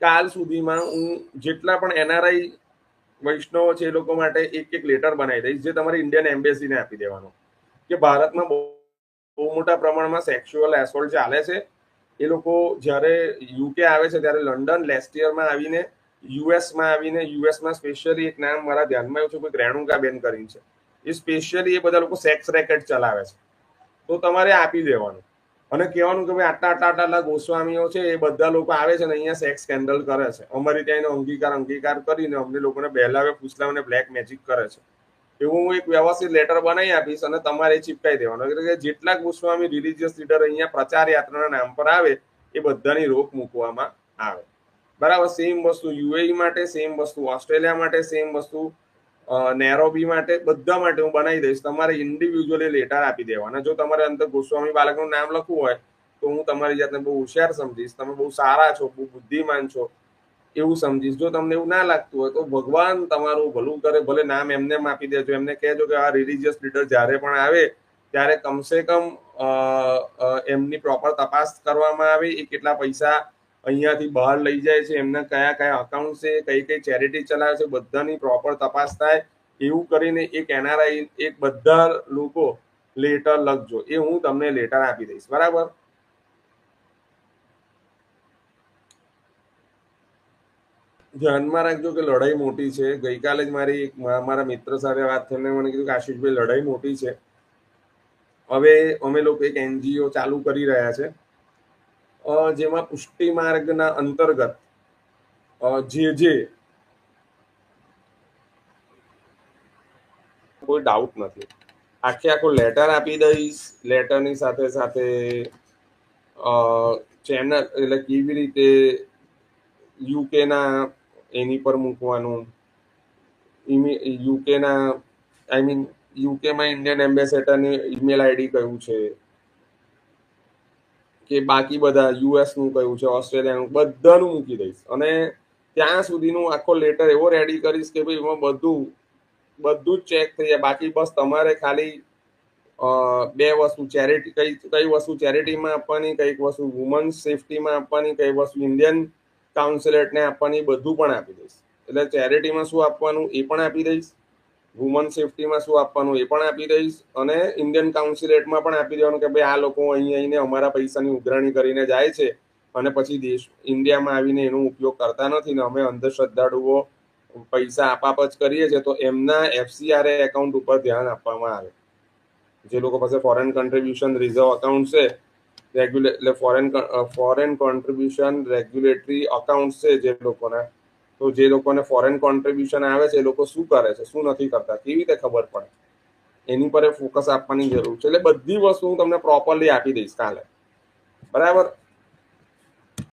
કાલ સુધીમાં હું જેટલા પણ એનઆરઆઈ વૈષ્ણવો છે એ લોકો માટે એક એક લેટર બનાવી દઈશ જે તમારી ઇન્ડિયન એમ્બેસીને આપી દેવાનો. કે ભારતમાં બહુ મોટા પ્રમાણમાં સેક્સ્યુઅલ એસોલ્ટ ચાલે છે. એ લોકો જ્યારે યુકે આવે છે ત્યારે લંડન લેસ્ટ યરમાં આવીને યુએસમાં આવીને યુએસમાં સ્પેશિયલી એક નામ મારા ધ્યાનમાં આવ્યું છે, કોઈ રેણુકા બેન કરીને છે. એ સ્પેશિયલી એ બધા લોકો સેક્સ રેકેટ ચલાવે છે. તો તમારે આપી દેવાનું. અને કહેવાનું કે ભાઈ આટલા આટલા આટલા ગોસ્વામીઓ છે, એ બધા લોકો આવે છે ને અહીંયા સેક્સ સ્કેન્ડલ કરે છે. અમારી ત્યાં એનો અંગીકાર અંગીકાર કરીને અમને લોકોને બહેલાવે, ફૂસલાવે બ્લેક મેજિક કરે છે. એવું હું એક વ્યવસ્થિત લેટર બનાવી આપીશ અને તમારે ચીપકાઈ દેવાનો. એટલે કે જેટલા ગોસ્વામી રિલિજિયસ લીડર અહીંયા પ્રચાર યાત્રાના નામ પર આવે, એ બધાની રોક મૂકવામાં આવે. બરાબર? સેમ વસ્તુ યુએઈ માટે સેમ વસ્તુ ઓસ્ટ્રેલિયા માટે સેમ વસ્તુ નેરોબી માટે, બધા માટે હું બનાવી દઈશ. તમારે ઇન્ડિવિજ્યુઅલી લેટર આપી દેવાના. જો તમારે અંદર ગોસ્વામી બાળકનું નામ લખવું હોય, તો હું તમારી જાતને બહુ હોશિયાર સમજીશ. તમે બહુ સારા છો, બહુ બુદ્ધિમાન છો, એવું સમજીશ. જો તમને એવું ના લાગતું હોય, તો ભગવાન તમારું ભલું કરે, ભલે નામ એમને આપી દેજો. એમને કહેજો કે આ રિલિજિયસ લીડર જ્યારે પણ આવે, ત્યારે કમસે કમ એમની પ્રોપર તપાસ કરવામાં આવે, એ કેટલા પૈસા અહીંયાથી બહાર લઈ જાય છે, એમના કયા કયા અકાઉન્ટ છે, કઈ કઈ ચેરિટી ચલાવે છે, બધાની પ્રોપર તપાસ થાય. એવું કરીને એક એનઆરઆઈ એક બધા લોકો લેટર લખજો. એ હું તમને લેટર આપી દઈશ. બરાબર? ધ્યાનમાં રાખજો કે લડાઈ મોટી છે. ગઈકાલે જ મારી મારા મિત્ર સાથે વાત થઈને મને કીધું કે આશીષભાઈ, લડાઈ મોટી છે. હવે અમે લોકો એક એનજીઓ ચાલુ કરી રહ્યા છે. જેમાં પુષ્ટિ માર્ગના અંતર્ગત જે જે કોઈ ડાઉટ નથી. આખે આખો લેટર આપી દઈશ લેટરની સાથે સાથે ચેનલ એટલે કેવી રીતે યુકેના એની પર મૂકવાનું યુકેના આઈ મીન યુકેમાં ઇન્ડિયન એમ્બેસેડરની ઈમેલ આઈડી કયું છે? કે બાકી બધા યુએસનું કયું છે ઓસ્ટ્રેલિયાનું બધાનું મૂકી દઈશ. અને ત્યાં સુધીનું આખો લેટર એવો રેડી કરીશ કે ભાઈ એમાં બધું બધું જ ચેક થઈ જાય. બાકી બસ તમારે ખાલી બે વસ્તુ ચેરિટી કઈ કઈ વસ્તુ ચેરિટીમાં આપવાની, કંઈક વસ્તુ વુમન્સ સેફટીમાં આપવાની, કઈ વસ્તુ ઇન્ડિયન કાઉન્સિલેટને આપવાની, બધું પણ આપી દઈશ. એટલે ચેરિટીમાં શું આપવાનું એ પણ આપી દઈશ. વુમન સેફટીમાં શું આપવાનું એ પણ આપી દઈશ અને ઇન્ડિયન કાઉન્સિલેટમાં પણ આપી દેવાનું કે ભાઈ આ લોકો અહીં આવીને અમારા પૈસાની ઉઘરાણી કરીને જાય છે અને પછી દેશ ઇન્ડિયામાં આવીને એનો ઉપયોગ કરતા નથી ને અમે અંધશ્રદ્ધાળુઓ પૈસા આપાપ જ કરીએ છીએ તો એમના એફસીઆરએ એકાઉન્ટ ઉપર ધ્યાન આપવામાં આવે. જે લોકો પાસે ફોરેન કન્ટ્રીબ્યુશન રિઝર્વ અકાઉન્ટ છે રેગ્યુલે એટલે foreign foreign contribution regulatory account છે જે લોકોના તો જે લોકોને ફોરેન કોન્ટ્રીબ્યુશન આવે છે, એ લોકો શું કરે છે, શું નથી કરતા, કેવી રીતે ખબર પડે? એની પર ફોકસ આપવાની જરૂર છે. એટલે બધી વસ્તુ હું તમને પ્રોપરલી આપી દઈશ કાલે. બરાબર?